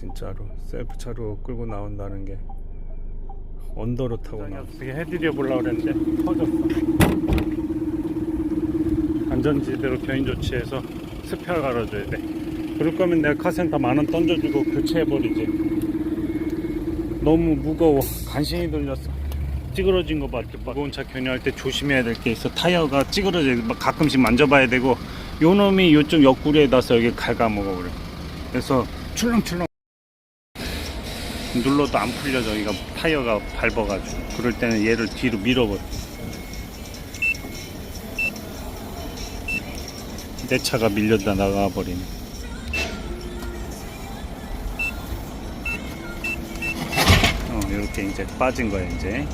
진짜로 셀프 차로 끌고 나온다는 게 언더로 타고 나 어떻게 해드려 보려고 그랬는데 터졌어. 안전지대로 견인 조치해서 스페어 갈아줘야 돼. 그럴 거면 내가 카센터 만 원 던져주고 교체해버리지. 너무 무거워. 간신히 돌렸어. 찌그러진 거 봤죠 무거운 차 견인할 때 조심해야 될 게 있어. 타이어가 찌그러져 막 가끔씩 만져봐야 되고. 요 놈이 요쪽 옆구리에 닿아서 여기 갉아먹어 그래 그래서 출렁출렁 눌러도 안 풀려. 저기가 타이어가 밟아가지고. 그럴 때는 얘를 뒤로 밀어버려. 내 차가 밀려다 나가버리네. 어 이렇게 이제 빠진 거야 이제.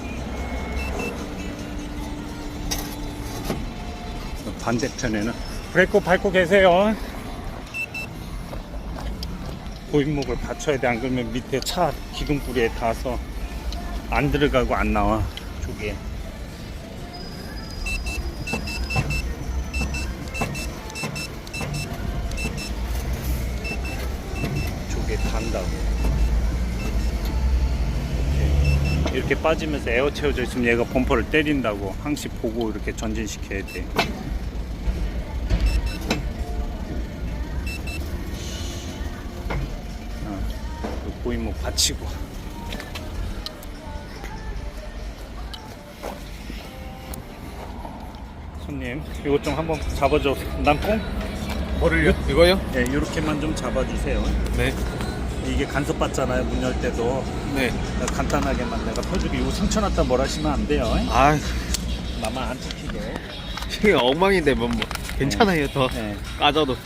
반대편에는. 브레이크 밟고 계세요 고인목을 받쳐야 돼. 안 그러면 밑에 차 기둥뿌리에 닿아서 안 들어가고 안 나와 조개. 조개 단다고. 이렇게, 이렇게 빠지면서 에어 채워져 있으면 얘가 범퍼를 때린다고. 항시 보고 이렇게 전진시켜야 돼 그 고인목 받치고 손님 이것 좀 한번 잡아줘 남꽁? 뭐를요? 이거요? 네 이렇게만 좀 잡아주세요 네. 이게 간섭 받잖아요 문 열 때도 네. 간단하게만 내가 펴주고 이거 상처 났다 뭘 하시면 안 돼요 아, 나만 안 찍히게 이게 엉망인데 뭐, 뭐 괜찮아요 더 네 까져도.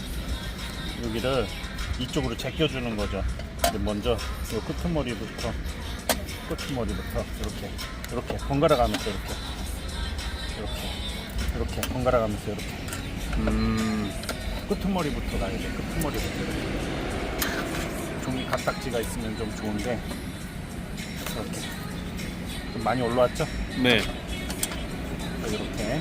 여기를 이쪽으로 제껴주는 거죠 먼저 이 끄트머리부터 끄트머리부터 이렇게 이렇게 번갈아 가면서 이렇게 이렇게 이렇게 번갈아 가면서 이렇게. 음, 끄트머리부터 가야 돼 끄트머리부터 이렇게. 종이 각딱지가 있으면 좀 좋은데 이렇게. 좀 많이 올라왔죠? 네. 이렇게. 이렇게.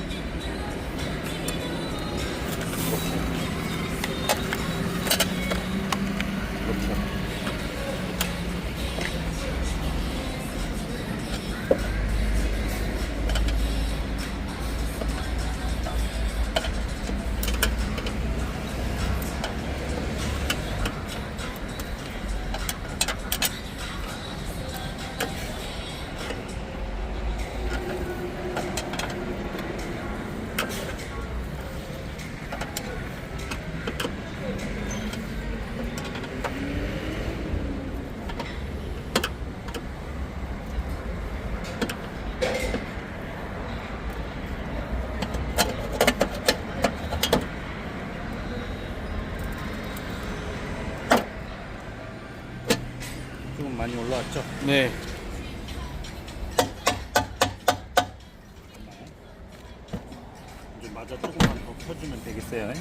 이렇게 많이 올라왔죠? 네. 이제 마저 조금만 더 펴주면 되겠어요.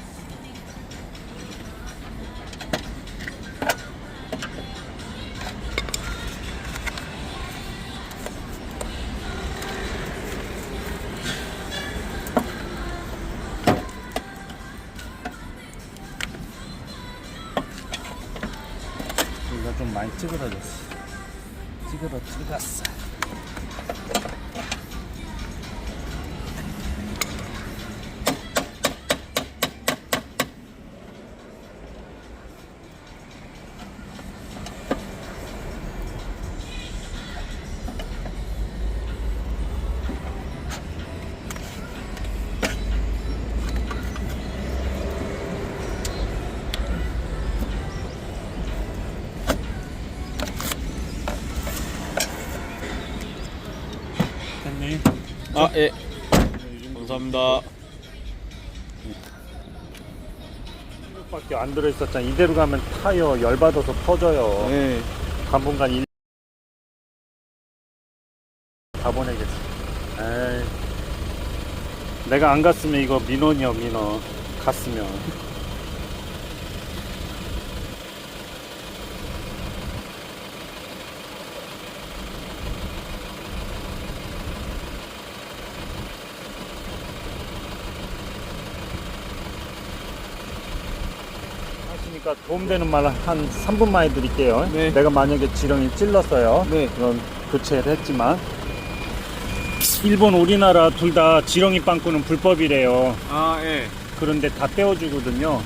여기가 좀 많이 찌그러졌어. 찌그러 찌갔어. 아, 예. 감사합니다. 밖에 안 들어있었잖아. 이대로 가면 타이어 열받아서 터져요. 네. 당분간 일... 다 보내겠어. 에이. 내가 안 갔으면 이거 민원이야, 민원. 갔으면. 그러니까 도움되는 말 한 3분만 해드릴게요. 네. 내가 만약에 지렁이 찔렀어요. 네. 그럼 교체를 했지만 일본 우리나라 둘 다 지렁이 빵꾸는 불법이래요. 아, 예. 그런데 다 떼어주거든요.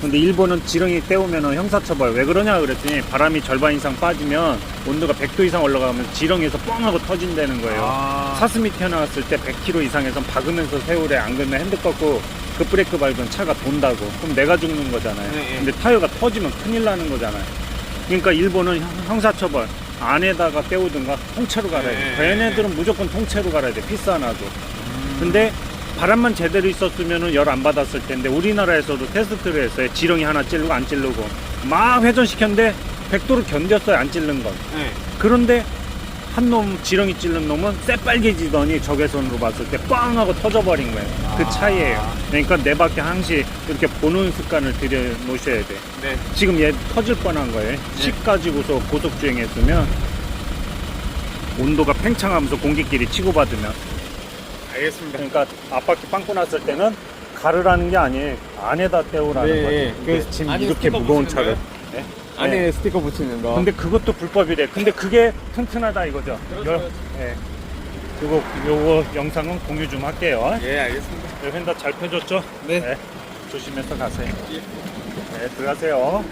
근데 일본은 지렁이 떼우면 형사처벌. 왜 그러냐 그랬더니 바람이 절반 이상 빠지면 온도가 100도 이상 올라가면 지렁이에서 뻥 하고 터진다는 거예요. 아, 사슴이 튀어나왔을 때 100km 이상에선 박으면서 세우래 안 그러면 핸드 꺾고 급브레이크 밟으면 차가 돈다고. 그럼 내가 죽는 거잖아요. 네, 네. 근데 타이어가 터지면 큰일 나는 거잖아요. 그러니까 일본은 형- 형사처벌 안에다가 떼우든가 통째로 갈아야 돼. 네, 얘네들은 무조건 통째로 갈아야 돼 비싸나도 근데 바람만 제대로 있었으면 열 안 받았을 텐데 우리나라에서도 테스트를 했어요. 지렁이 하나 찌르고 안 찌르고. 막 회전시켰는데 100도로 견뎠어요 안 찌른 건. 예. 그런데 한 놈 지렁이 찌른 놈은 새빨개지더니 적외선으로 봤을 때빵 하고 터져버린 거예요. 그 아. 차이예요. 그러니까 내 밖에 항시 이렇게 보는 습관을 들여 놓으셔야 돼. 네. 지금 얘 터질 뻔한 거예요. 식 가지고서 고속 주행했으면 온도가 팽창하면서 공기끼리 치고받으면 알겠습니다. 그러니까 앞바퀴 빵꾸 났을 때는 가르라는 게 아니에요. 안에다 떼우라는 네. 네. 이게 그 지금 이렇게 스티커 무거운 차를. 네? 안에 네. 스티커 붙이는 거. 근데 그것도 불법이래. 근데 그게 튼튼하다 이거죠. 그렇죠, 열- 그렇죠. 예. 요거 요거 영상은 공유 좀 할게요. 예, 알겠습니다. 네, 휀다 잘 펴줬죠? 네. 조심해서 가세요. 예. 네, 들어가세요.